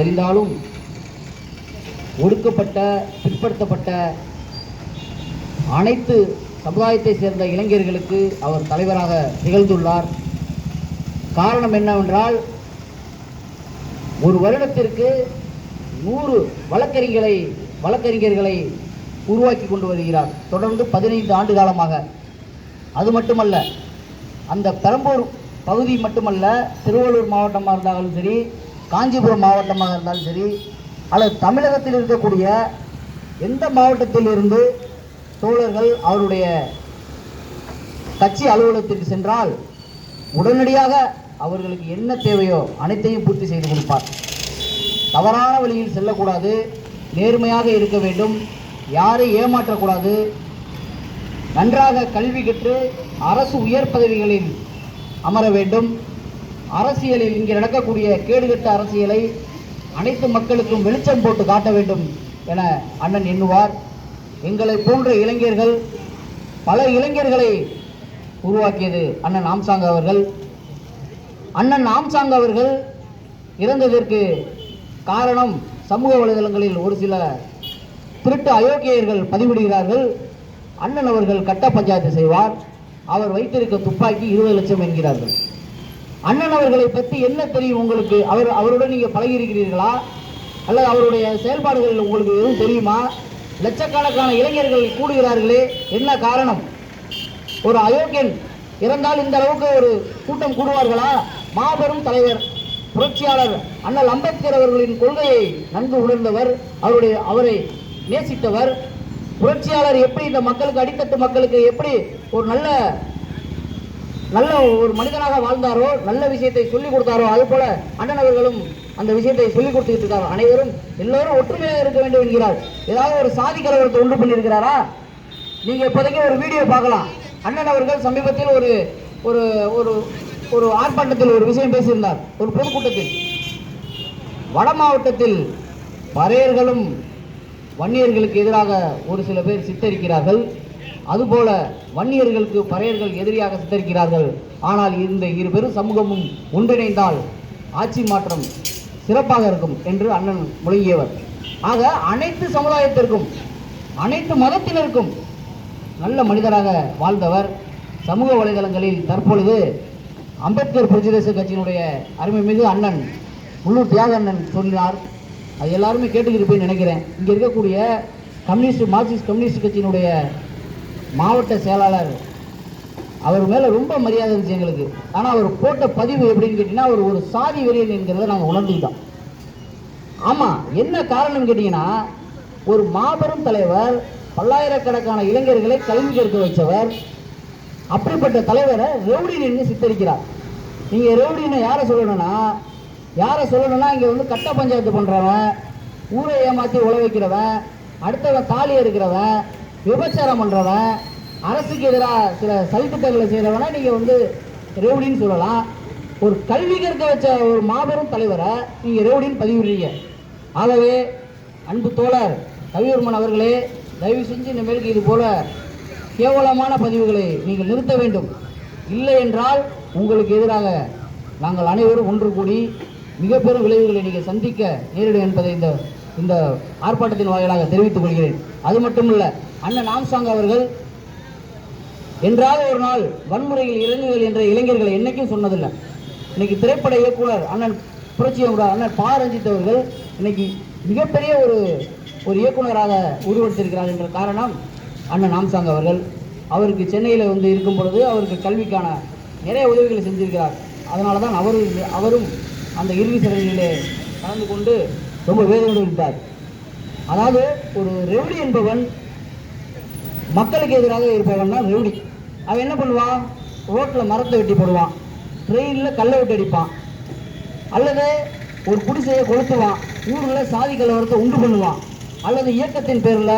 தெரிந்தாலும் ஒடுக்கப்பட்ட பிற்படுத்தப்பட்ட அனைத்து சமுதாயத்தை சேர்ந்த இளைஞர்களுக்கு அவர் தலைவராக திகழ்ந்துள்ளார். காரணம் என்னவென்றால் ஒரு வருடத்திற்கு நூறு வழக்கறிஞர்களை வழக்கறிஞர்களை உருவாக்கி கொண்டு வருகிறார். தொடர்ந்து பதினைந்து ஆண்டு காலமாக. அது மட்டுமல்ல அந்த பெரம்பூர் பகுதி மட்டுமல்ல திருவள்ளூர் மாவட்டமாக இருந்தாலும் சரி காஞ்சிபுரம் மாவட்டமாக இருந்தாலும் சரி அல்லது தமிழகத்தில் இருக்கக்கூடிய எந்த மாவட்டத்தில் இருந்து தோழர்கள் அவருடைய கட்சி அலுவலகத்திற்கு சென்றால் உடனடியாக அவர்களுக்கு என்ன தேவையோ அனைத்தையும் பூர்த்தி செய்து கொடுப்பார். தவறான வழியில் செல்லக்கூடாது நேர்மையாக இருக்க வேண்டும் யாரை ஏமாற்றக்கூடாது. நன்றாக கல்வி கற்று அரசு உயர் பதவிகளில் அமர வேண்டும். அரசியலில் இங்கே நடக்கக்கூடிய கேடுகட்ட அரசியலை அனைத்து மக்களுக்கும் வெளிச்சம் போட்டு காட்ட வேண்டும் என அண்ணன் எண்ணுவார். எங்களை போன்ற இளைஞர்கள் பல இளைஞர்களை உருவாக்கியது அண்ணன் ஆம்சாங் அவர்கள். அண்ணன் ஆம்சாங் அவர்கள் இறந்ததற்கு காரணம் சமூக வலைதளங்களில் ஒரு சில திருட்டு அயோக்கியர்கள் பதிவிடுகிறார்கள். அண்ணன் அவர்கள் கட்ட பஞ்சாயத்து செய்வார். அவர் வைத்திருக்க துப்பாக்கி இருபது லட்சம் என்கிறார்கள். அண்ணன் அவர்களை பற்றி என்ன தெரியும் உங்களுக்கு? அவர் அவருடன் நீங்கள் பழகி இருக்கிறீர்களா அல்லது அவருடைய செயல்பாடுகள் உங்களுக்கு எதுவும் தெரியுமா? லட்சக்கணக்கான இளைஞர்கள் கூடுகிறார்களே என்ன காரணம்? ஒரு அயோக்கியன் இறந்தால் இந்த அளவுக்கு ஒரு கூட்டம் கூடுவார்களா? மாபெரும் தலைவர் புரட்சியாளர் அண்ணல் அம்பேத்கர் அவர்களின் கொள்கையை நன்கு உணர்ந்தவர் அவருடைய அவரை நேசித்தவர். புரட்சியாளர் எப்படி இந்த மக்களுக்கு அடித்தட்டு மக்களுக்கு எப்படி ஒரு நல்ல நல்ல ஒரு மனிதனாக வாழ்ந்தாரோ நல்ல விஷயத்தை சொல்லிக் கொடுத்தாரோ அது போல அண்ணன் அவர்களும் அந்த விஷயத்தை சொல்லிக் கொடுத்துட்டு இருக்காங்க. அனைவரும் எல்லோரும் ஒற்றுமையாக இருக்க வேண்டும் என்கிறார். ஏதாவது ஒரு சாதி கலவரத்தை உண்டு பண்ணியிருக்கிறாரா? நீங்க இப்போதைக்கு ஒரு வீடியோ பார்க்கலாம். அண்ணன் அவர்கள் சமீபத்தில் ஒரு ஒரு ஒரு ஒரு ஆர்ப்பாட்டத்தில் ஒரு விஷயம் பேசியிருந்தார். ஒரு பொதுக்கூட்டத்தில். வட மாவட்டத்தில் பறையர்களும் வன்னியர்களுக்கு எதிராக ஒரு சில பேர் சித்தரிக்கிறார்கள். அதுபோல வன்னியர்களுக்கு பறையர்கள் எதிரியாக சித்தரிக்கிறார்கள். ஆனால் இந்த இரு பெரும் சமூகமும் ஒன்றிணைந்தால் ஆட்சி மாற்றம் சிறப்பாக இருக்கும் என்று அண்ணன் முழங்கியவர். ஆக அனைத்து சமுதாயத்திற்கும் அனைத்து மதத்தினருக்கும் நல்ல மனிதராக வாழ்ந்தவர் சமூக வலைதளங்களில் தற்பொழுது அம்பேத்கர் பிரஜதேச கட்சியினுடைய அருமை மிகு அண்ணன் உள்ளூர் தியாக அண்ணன் சொன்னார். அது எல்லாருமே கேட்டுக்கிருப்பேன் நினைக்கிறேன். இங்கே இருக்கக்கூடிய கம்யூனிஸ்ட் மார்க்சிஸ்ட் கம்யூனிஸ்ட் கட்சியினுடைய மாவட்ட செயலாளர். அவர் மேலே ரொம்ப மரியாதை இருந்துச்சு எங்களுக்கு. ஆனால் அவர் போட்ட பதிவு எப்படின்னு கேட்டிங்கன்னா அவர் ஒரு சாதி வெறியன் என்கிறத நாங்கள் உணர்ந்துக்கிட்டோம். ஆமாம் என்ன காரணம் கேட்டிங்கன்னா ஒரு மாபெரும் தலைவர் பல்லாயிரக்கணக்கான இளைஞர்களை கல்வி கற்க வைச்சவர் அப்படிப்பட்ட தலைவரை ரவுடின்னு சித்தரிக்கிறார். நீங்கள் ரவுடின்னு யாரை சொல்லணும்னா யாரை சொல்லணும்னா இங்கே வந்து கட்ட பஞ்சாயத்து பண்ணுறவன் ஊரை ஏமாற்றி உழ வைக்கிறவன் அடுத்தவன் தாலி இருக்கிறவன் விபச்சாரம் பண்ணுறவன் அரசுக்கு எதிராக சில சதித்திட்டங்களை செய்கிறவனை நீங்கள் வந்து ரவுடின்னு சொல்லலாம். ஒரு கல்வி கற்க வச்ச ஒரு மாபெரும் தலைவரை நீங்கள் ரவுடின்னு பதிவிடுறீங்க. ஆகவே அன்பு தோழர் கவிவர்மன் அவர்களே தயவு செஞ்சு இனிமேலுக்கு இது போல கேவலமான பதிவுகளை நீங்கள் நிறுத்த வேண்டும். இல்லை என்றால் உங்களுக்கு எதிராக நாங்கள் அனைவரும் ஒன்று கூடி மிக பெரும் விளைவுகளை நீங்கள் சந்திக்க நேரிடும் என்பதை இந்த இந்த ஆர்ப்பாட்டத்தின் வாயிலாக தெரிவித்துக் கொள்கிறேன். அது மட்டுமல்ல அண்ணன் ஆம்சாங் அவர்கள் என்றாவது ஒரு நாள் வன்முறையில் இறங்குகள் என்ற இளைஞர்களை என்னைக்கும் சொன்னதில்லை. இன்னைக்கு திரைப்பட இயக்குனர் அண்ணன் புரட்சி அண்ணன் பா. ரஞ்சித் அவர்கள் இன்னைக்கு மிகப்பெரிய ஒரு ஒரு இயக்குனராக உருவெடுத்திருக்கிறார் என்ற காரணம் அண்ணன் ஆம்சாங் அவர்கள். அவருக்கு சென்னையில் வந்து இருக்கும் பொழுது அவருக்கு கல்விக்கான நிறைய உதவிகளை செஞ்சிருக்கிறார். அதனால தான் அவரும் அவரும் அந்த இறுதி சடங்கிலே கலந்து கொண்டு ரொம்ப வேதனை விட்டார் அதாவது ஒரு ரெவடி என்பவன் மக்களுக்கு எதிராக இருப்பவன் தான் ரவுடி. அவன் என்ன பண்ணுவான்? ரோட்டில் மரத்தை வெட்டி போடுவான். ட்ரெயினில் கல்லை விட்டு அடிப்பான். அல்லது ஒரு குடிசையை கொளுத்துவான். ஊரில் சாதி கலவரத்தை உண்டு பண்ணுவான். அல்லது இயக்கத்தின் பேரில்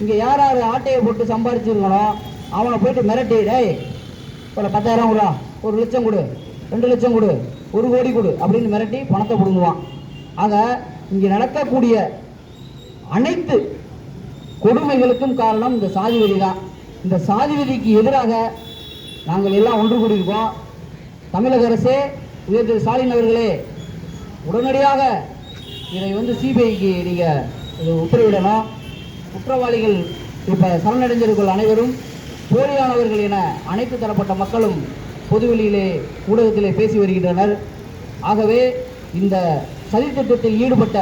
இங்கே யார் யார் ஆட்டையை போட்டு சம்பாரிச்சிருக்கனோ அவனை போயிட்டு மிரட்டி டேய் ஒரு பத்தாயிரம் கொடுடா ஒரு லட்சம் கொடு ரெண்டு லட்சம் கொடு ஒரு கோடி கொடு அப்படின்னு மிரட்டி பணத்தை பிடுங்குவான். ஆக இங்கே நடக்கக்கூடிய அனைத்து கொடுமைகளுக்கும் காரணம் இந்த சாதி வெறி தான். இந்த சாதி வெறிக்கு எதிராக நாங்கள் எல்லாம் ஒன்று கூடியிருக்கோம். தமிழக அரசே உயர் திரு ஸ்டாலின் அவர்களே உடனடியாக இதை வந்து சிபிஐக்கு நீங்கள் இது உத்தரவிடணும் குற்றவாளிகள் இப்போ சரணடைஞ்சிருக்கும் அனைவரும் போலியானவர்கள் என அனைத்து தரப்பட்ட மக்களும் பொதுவெளியிலே ஊடகத்திலே பேசி வருகின்றனர். ஆகவே இந்த சதித்திட்டத்தில் ஈடுபட்ட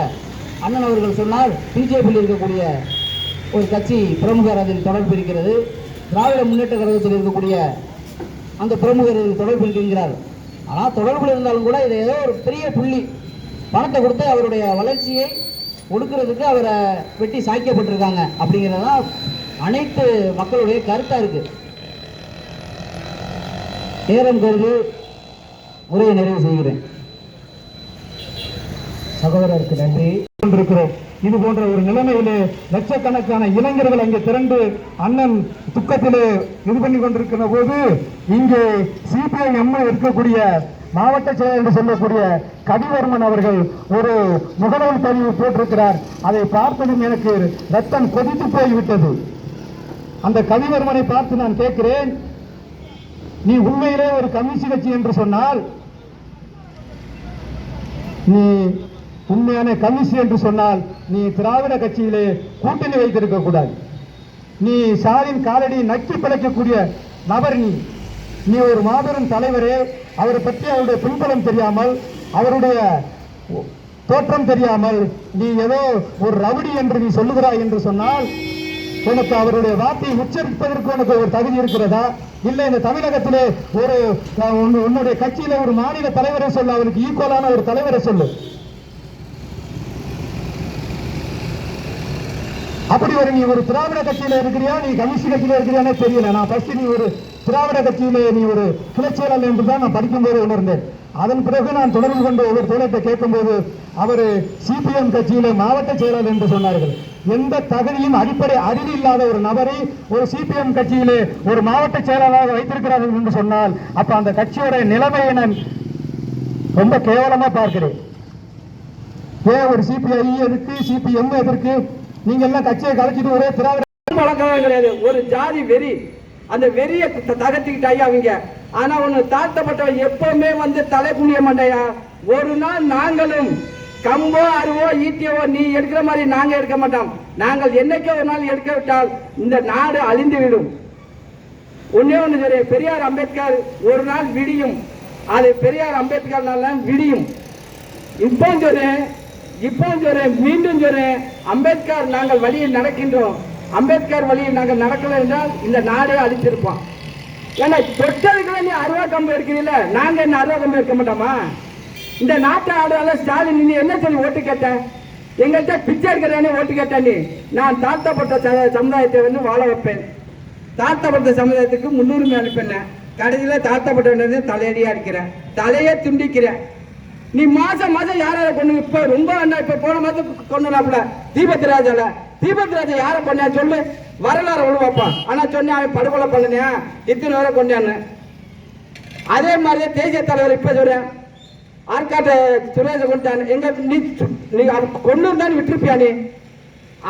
அண்ணன் அவர்கள் சொன்னால் பிஜேபியில் இருக்கக்கூடிய ஒரு கட்சி பிரமுகர் அதில் தொடர்பு இருக்கிறது. திராவிட முன்னேற்ற கழகத்தில் இருக்கக்கூடிய அந்த பிரமுகர் இதில் தொடர்பு இருக்கின்றார் ஆனால் தொடர்பில் இருந்தாலும் கூட இதை ஏதோ ஒரு பெரிய புள்ளி பணத்தை கொடுத்து அவருடைய வளர்ச்சியை ஒடுக்கிறதுக்கு அவரை வெட்டி சாய்க்கப்பட்டிருக்காங்க அப்படிங்கிறது தான் அனைத்து மக்களுடைய கருத்தாக இருக்கு. நேரம் கருது உரையை நிறைவு செய்கிறேன். சகோதரருக்கு நன்றி. கொண்டிருக்கிறோம். இது போன்ற ஒரு நிலைமையிலே லட்சக்கணக்கான இளைஞர்கள் அங்கே திரண்டு அண்ணன் துக்கத்திலே இது பண்ணி கொண்டிருக்கிற போது இங்கே சிபிஐ எம்ஐ இருக்கக்கூடிய மாவட்ட செயலர் என்று சொல்லக்கூடிய கவிவர்மன் அவர்கள் ஒரு முகநூல் பதிவு போட்டிருக்கிறார். அதை பார்த்ததும் எனக்கு ரத்தம் கொதித்து போய்விட்டது. அந்த கவிவர்மனை பார்த்து நான் கேட்கிறேன் நீ உண்மையிலே ஒரு கம்யூனிஸ்ட் கட்சி என்று சொன்னால் நீ உண்மையான கம்யூனிஸ்ட் என்று சொன்னால் நீ திராவிட கட்சியிலே கூட்டணி வைத்திருக்க கூடாது. நீ சாரின் காலடி நக்கி பிழைக்கக்கூடிய நபர் நீ. நீ ஒரு மாபெரும் தலைவரே அவரை பற்றி அவருடைய பின்புலம் தெரியாமல் அவருடைய தோற்றம் தெரியாமல் நீ ஏதோ ஒரு ரவுடி என்று நீ சொல்லுகிறாய் என்று சொன்னால் உனக்கு அவருடைய வார்த்தையை உச்சரிப்பதற்கு உனக்கு ஒரு தகுதி இருக்கிறதா? இல்லை இந்த தமிழகத்திலே ஒரு உன்னுடைய கட்சியில ஒரு மாநில தலைவரை சொல்லு அவருக்கு ஈக்குவலான ஒரு தலைவரை சொல்லு. அப்படி ஒரு நீ ஒரு திராவிட கட்சியில இருக்கிறியா? நீ கம்யூனிஸ்ட் கட்சியில இருக்கிறியானே தெரியல. நான் ஃபர்ஸ்ட் நீ ஒரு திராவிட கட்சியில நீ ஒரு கிளச்செயலர் என்று தான் நான் படிக்கும்போது உணர்ந்தேன். அதன் பிறகு நான் தொடர்பு கொண்டு ஒவ்வொரு தோழத்தை கேட்கும்போது அவர் சிபிஎம் கட்சியில மாவட்ட செயலாளர் என்று சொன்னார்கள். எந்த தகுதியும் அடிப்படை அறிவு இல்லாத ஒரு நபரை ஒரு சிபிஎம் கட்சியிலே ஒரு மாவட்ட செயலாளராக வைத்திருக்கிறார்கள் என்று சொன்னால் அப்ப அந்த கட்சியோட நிலைமையை நான் ரொம்ப கேவலமா பார்க்கிறேன். ஏன் ஒரு சிபிஐ எதிர்க்கு சிபிஎம் எதற்கு? நீங்க எல்லாம் கட்சியை கலைச்சிட்டு ஒரே திராவிட பழக்கமே கிடையாது. ஒரு ஜாதி வெறி அந்த வெறியை த- அவங்க? ஆனா ஒண்ணு தாழ்த்தப்பட்டவன் எப்பவுமே வந்து தலை குனிய மாட்டாயா? ஒரு நாள் நாங்களும் கம்போ அருவோ ஈட்டியவோ நீ எடுக்கிற மாதிரி நாங்க எடுக்க மாட்டோம். நாங்கள் என்னைக்கோ ஒரு நாள் எடுக்க விட்டால் இந்த நாடு அழிந்து விடும். ஒன்னே ஒண்ணு சரி பெரியார் அம்பேத்கர் ஒரு நாள் விடியும். அது பெரியார் அம்பேத்கர்னால விடியும். இப்போ சொல்றேன் இப்போ சொல்றேன் மீண்டும் சொல்றேன் அம்பேத்கர் நாங்கள் வழியில் நடக்கின்றோம். அம்பேத்கர் வழியில் நாங்கள் நடக்கல என்றால் இந்த நாடே அழிச்சிருப்போம் ஏன்னா தொட்டதுக்குள்ள நீ அருவா கம்பு இருக்கிறீல்ல நாங்க என்ன அருவா கம்பு இருக்க மாட்டோமா? இந்த நாட்டை ஆடுறால ஸ்டாலின் நீ என்ன சொல்லி ஓட்டு கேட்ட? எங்கள்கிட்ட பிச்சை எடுக்கிறானே ஓட்டு கேட்ட நீ. நான் தாழ்த்தப்பட்ட ச- சமுதாயத்தை வந்து வாழ வைப்பேன். தாழ்த்தப்பட்ட சமுதாயத்துக்கு முன்னுரிமை அனுப்பினேன் கடைசியில் தாழ்த்தப்பட்ட தலையடியா இருக்கிறேன். தலையே துண்டிக்கிறேன். நீ மாசம் மாசம் யார கொண்டு இப்ப ரொம்ப என்ன இப்ப போன மாசம் கொண்டுனாப்ல தீபத் ராஜா யார பண்ணா சொல்லு. வரலாறு ஒழுவாப்பான் ஆனா சொன்னேன் அவன் படுகொலை பண்ணினியா? இத்தனை வரை கொண்டான்னு அதே மாதிரி தேசிய தலைவர் இப்ப சொல்றேன் ஆற்காட்டு சுரேஷ கொண்டான் எங்க நீ நீ கொண்டு இருந்தான்னு விட்டுருப்பியா நீ?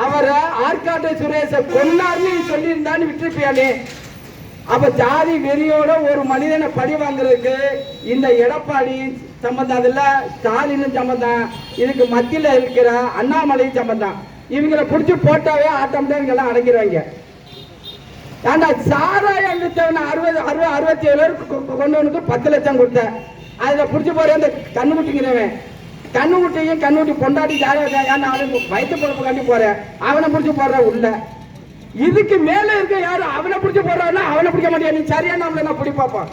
அவரை ஆற்காட்டு சுரேஷ கொண்டாருன்னு சொல்லியிருந்தான்னு விட்டுருப்பியா நீ? அப்ப ஜாதி வெறியோட ஒரு மனிதனை பழி வாங்குறதுக்கு இந்த எடப்பாடி சம்பந்தம் அதுல ஸ்டாலின் சம்பந்தம் இதுக்கு மத்தியில இருக்கிற அண்ணாமலையும் சம்பந்தம். இவங்களை பிடிச்சி போட்டாவே ஆட்டோமேட்டிக் எல்லாம் அடங்கிடுவாங்க. ஏண்டா சாராயம் வித்தவன அறுபது அறுபது அறுபத்தி ஏழு கொ- கொண்டவனுக்கு பத்து லட்சம் கொடுத்தேன் அதுல பிடிச்சி போற அந்த கண்ணுக்குட்டிங்கிறவன் கண்ணுக்குட்டியும் கண்ணுக்குட்டி பொண்டாட்டி ஜாலியாக ஏன்னா அவனுக்கு வயிற்று பொழப்பு கண்டி போறேன் அவனை பிடிச்சி போடுற உள்ள. இதுக்கு மேல இருக்க யாரு? அவனை பிடிச்சி போடுறான்னா அவனை பிடிக்க மாட்டியா? நீ சரியான நம்மள நான் பிடி பார்ப்பான்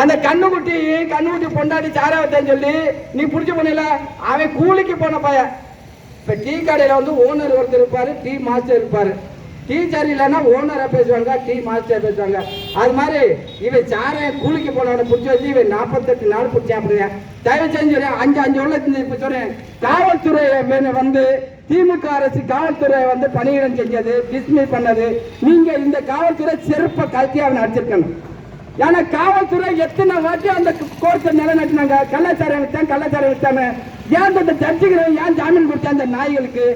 அந்த கண்ணுக்குட்டி கண்ணுக்குட்டி சாரா வச்சேன்னு சொல்லி நீ பிடிச்சி போனல? அவன் கூலிக்கு போன பையன். இப்போ டீ கடையில் வந்து ஓனர் ஒருத்தர் இருப்பார் டீ மாஸ்டர் இருப்பார். டீ சரியில்லைன்னா ஓனரை பேசுவாங்க டீ மாஸ்டர் பேசுவாங்க. அது மாதிரி இவன் சாரை கூலிக்கு போனவனை பிடிச்சி வச்சு இவன் நாற்பத்தெட்டு நாள் பிடிச்சேன் அப்படிங்க தயவு செஞ்சு அஞ்சு அஞ்சு உள்ள இப்போ சொல்கிறேன் காவல்துறை வந்து திமுக அரசு காவல்துறை வந்து பணியிடம் செஞ்சது டிஸ்மிஸ் பண்ணது. நீங்க இந்த காவல்துறை சிறப்ப கல்த்தியாக அவனை ஏன்னா காவல்துறை எத்தனை வாட்டி அந்த கோர்ட்டை நிலைநாட்டினாங்க? கள்ளச்சாரம் வித்தான் கள்ளச்சாரம் வித்தானு ஏன் அந்த ஜட்ஜுகிறவன் ஏன் ஜாமீன் கொடுத்த அந்த நாய்களுக்கு?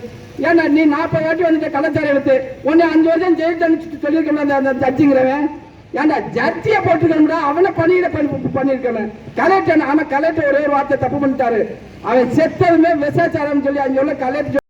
ஏன்னா நீ நாற்பது வாட்டி வந்துட்டு கள்ளச்சாரம் எடுத்து உன்னை அஞ்சு வருஷம் ஜெயில் தண்டிச்சு சொல்லியிருக்கல அந்த ஜட்ஜுங்கிறவன். ஏன்டா ஜட்ஜியை போட்டுக்கணும்டா அவனை பணியிட பண்ணி பண்ணியிருக்கணும். கலெக்டர் ஆனா கலெக்டர் ஒரே ஒரு வார்த்தை தப்பு பண்ணிட்டாரு. அவன் செத்ததுமே விசாச்சாரம் சொல்லி அஞ்சு உள்ள கலெக்டர்